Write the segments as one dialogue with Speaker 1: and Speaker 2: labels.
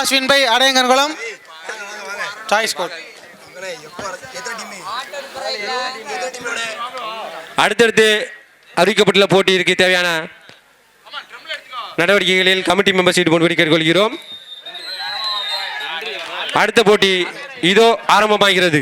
Speaker 1: toss win by Adaiyankankulam choice court
Speaker 2: அடுத்தடுத்து அறிவிக்கப்பட்டுள்ள போட்டிக்கு தேவையான நடவடிக்கைகளில் கமிட்டி மெம்பர்ஸ் ஈடுபடும்படி கேட்டுக்கொள்கிறோம் அடுத்த போட்டி இதோ ஆரம்பமாகிறது.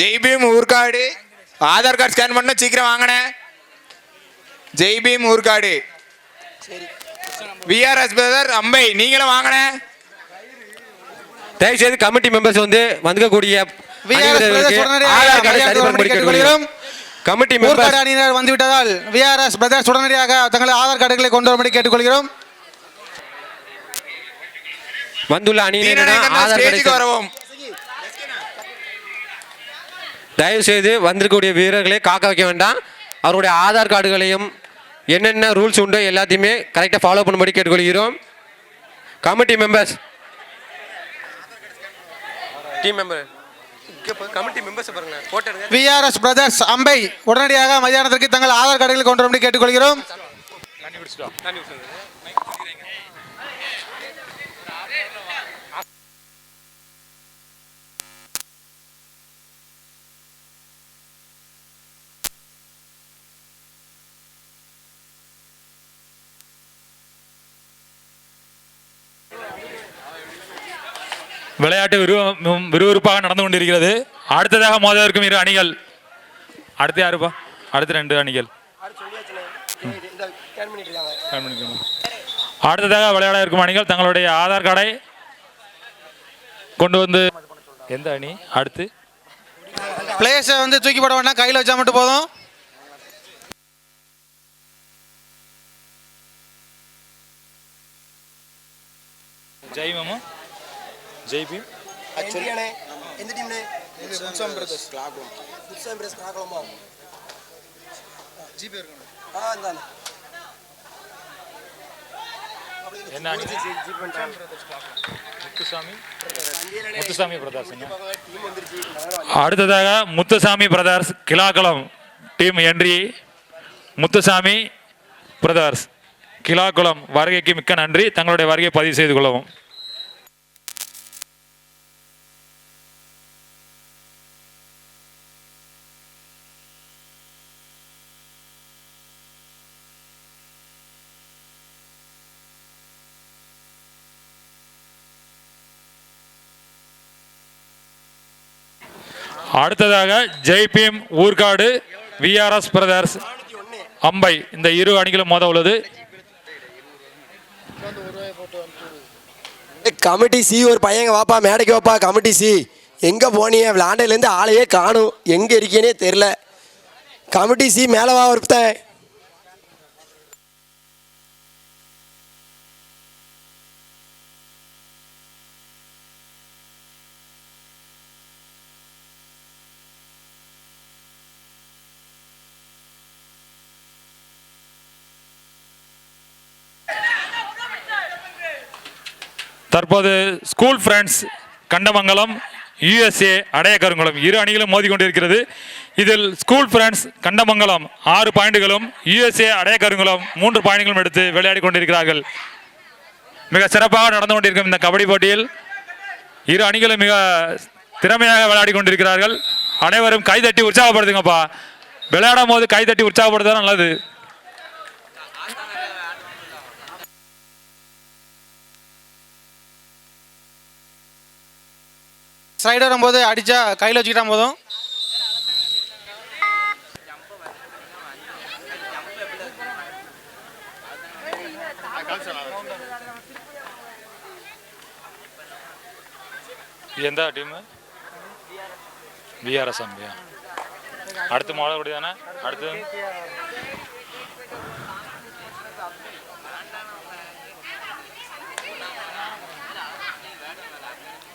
Speaker 3: ஜெய்பீம் ஊர்காடு. ஆதார் கார்டு ஸ்கேன் பண்ண சீக்கிரம் வாங்கினேன் ஜெய்பீம் ஊர்காடு. விஆர்எஸ் பிரதர் அம்பை நீங்களும் வாங்கினேன்
Speaker 2: தயவுசெய்து கமிட்டி மெம்பர்ஸ் வந்து வந்துக்கக்கூடிய கமிட்டி ஊர்காடு மெம்பர்ஸ்
Speaker 1: அணியினர் வந்துவிட்டதால் விஆர்எஸ் பிரதர்ஸ் உடனடியாக தங்கள் ஆதார் கார்டுகளை கொண்டு வரும்படி கேட்டுக்கொள்கிறோம்.
Speaker 2: வந்துள்ள அணியினரிடம் ஆதார்
Speaker 3: வரவும்.
Speaker 2: தயவு செய்து வந்திருக்கக்கூடிய வீரர்களை காக்க வைக்க வேண்டாம். அவருடைய ஆதார் கார்டுகளையும் என்னென்ன ரூல்ஸ் உண்டோ எல்லாத்தையுமே கரெக்டாக ஃபாலோ பண்ணும்படி கேட்டுக்கொள்கிறோம். Committee members team member committee members பாருங்க போட்டோ எடுங்க.
Speaker 1: விஆர்எஸ் பிரதர்ஸ் அம்பை உடனடியாக மதியானத்திற்கு தங்கள் ஆதார் கார்டுகளை கொண்டு வரும்படி கேட்டுக்கொள்கிறோம்.
Speaker 4: விளையாட்டு விறுவிறுப்பாக நடந்து கொண்டிருக்கிறது. அடுத்ததாக மோதவிருக்கும் இரு அணிகள். அடுத்து யாருப்பா? அடுத்த ரெண்டு அணிகள். அடுத்ததாக விளையாட இருக்கும் அணிகள் தங்களுடைய ஆதார் கார்டை கொண்டு வந்து எந்த அணி? அடுத்து.
Speaker 1: பிளேயர்ஸை வந்து தூக்கி போட வேண்டாம். கையில் வச்சா மட்டும் போதும்.
Speaker 4: ஜெய் மாமா. ஜெய் பீம்
Speaker 5: எந்த டீம்னே புதுசாம் பிரதர்ஸ் கிளாகுளம் புதுசாம் பிரதர்ஸ் கிளாகுளமா ஜிபே இருக்கணும் ஆ இந்தாண்ணே
Speaker 4: என்ன அணி முத்துசாமி முத்துசாமி பிரதர்ஸ் அடுத்ததாக Muthusamy brothers Kilakulam team entry Muthusamy brothers Kilakulam வருகைக்கு மிக்க நன்றி தங்களுடைய வருகையை பதிவு செய்து கொள்ளவும் அடுத்ததாக ஜெய்பிஎம் ஊர்காடு விஆர்எஸ் பிரதர்ஸ் அம்பை இந்த இரு அணிகளும் மோத உள்ளது.
Speaker 5: கமிட்டி சி ஒரு பையங்க வாப்பா மேடைக்கு வாப்பா கமிட்டி சி எங்கே போனீங்க? விளாண்டையிலேருந்து ஆளையே காணும். எங்கே இருக்கேனே தெரில கமிட்டி சி மேலே வா ஒருத்தன்
Speaker 4: தற்போது school friends Kandamangalam USA Adaiyakarungulam இரு அணிகளும் மோதிக்கொண்டிருக்கிறது. இதில் ஸ்கூல் ஃப்ரெண்ட்ஸ் கண்டமங்கலம் ஆறு பாயிண்டுகளும் யுஎஸ்ஏ அடையக்கருங்குளம் மூன்று பாயிண்டுகளும் எடுத்து விளையாடி கொண்டிருக்கிறார்கள். மிக சிறப்பாக நடந்து கொண்டிருக்கும் இந்த கபடி போட்டியில் இரு அணிகளும் மிக திறமையாக விளையாடி கொண்டிருக்கிறார்கள். அனைவரும் கைதட்டி உற்சாகப்படுத்துங்கப்பா. விளையாடும் போது கைதட்டி உற்சாகப்படுத்துதான் நல்லது.
Speaker 1: ஸ்லைடு வரும்போது அடிச்சா கையில் வச்சுக்கிட்டா போதும்.
Speaker 4: எந்த டீம்? விஆர்எஸ் அம்பியா? அடுத்து மாடல் தானே? அடுத்து?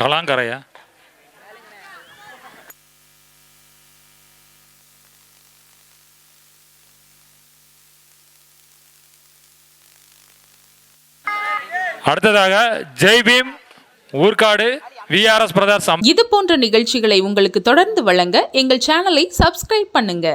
Speaker 4: கலாங்கரையா? அடுத்ததாக ஜெய்பீம் ஊர்காடு விஆர்எஸ் பிரதர்ஸ்
Speaker 6: இது போன்ற நிகழ்ச்சிகளை உங்களுக்கு தொடர்ந்து வழங்க எங்கள் சேனலை சப்ஸ்கிரைப் பண்ணுங்க.